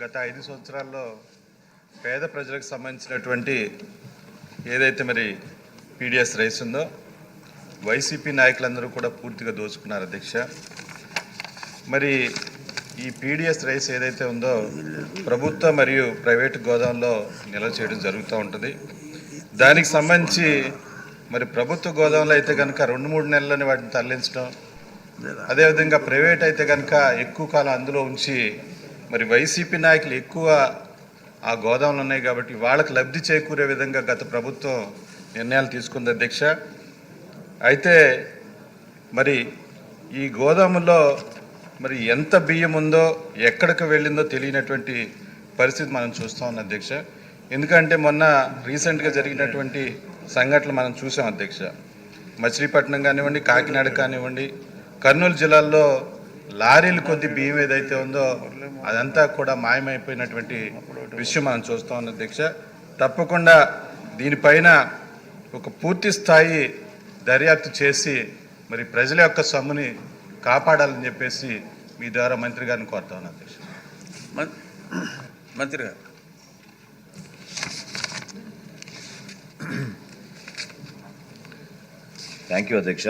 గత ఐదు సంవత్సరాల్లో పేద ప్రజలకు సంబంధించినటువంటి ఏదైతే మరి పీడిఎస్ రైస్ ఉందో వైసీపీ నాయకులందరూ కూడా పూర్తిగా దోచుకున్నారు అధ్యక్ష. మరి ఈ పీడిఎస్ రైస్ ఏదైతే ఉందో ప్రభుత్వ మరియు ప్రైవేటు గోదాంలో నిల్వ చేయడం జరుగుతూ ఉంటుంది. దానికి సంబంధించి మరి ప్రభుత్వ గోదాంలో అయితే కనుక రెండు మూడు నెలలని వాటిని తరలించడం అదేవిధంగా ప్రైవేట్ అయితే కనుక ఎక్కువ కాలం అందులో ఉంచి మరి వైసీపీ నాయకులు ఎక్కువ ఆ గోదాములు ఉన్నాయి కాబట్టి వాళ్ళకి లబ్ధి చేకూరే విధంగా గత ప్రభుత్వం నిర్ణయాలు తీసుకుంది అధ్యక్ష. అయితే మరి ఈ గోదాములో మరి ఎంత బియ్యం ఉందో ఎక్కడికి వెళ్ళిందో తెలియనటువంటి పరిస్థితి మనం చూస్తూ ఉన్నాం అధ్యక్ష. ఎందుకంటే మొన్న రీసెంట్గా జరిగినటువంటి సంఘటనలు మనం చూసాం అధ్యక్ష. మచిలీపట్నం కానివ్వండి కాకినాడ కానివ్వండి కర్నూలు జిల్లాల్లో లారీలు కొద్ది బియ్యం ఏదైతే ఉందో అదంతా కూడా మాయమైపోయినటువంటి విషయం మనం చూస్తూ ఉన్నాం అధ్యక్ష తప్పకుండా దీనిపైన ఒక పూర్తి స్థాయి దర్యాప్తు చేసి మరి ప్రజల యొక్క సొమ్ముని కాపాడాలని చెప్పేసి మీ ద్వారా మంత్రి గారిని కోరుతా ఉన్నాను అధ్యక్ష మం- మంత్రి గారు. థ్యాంక్ యూ అధ్యక్ష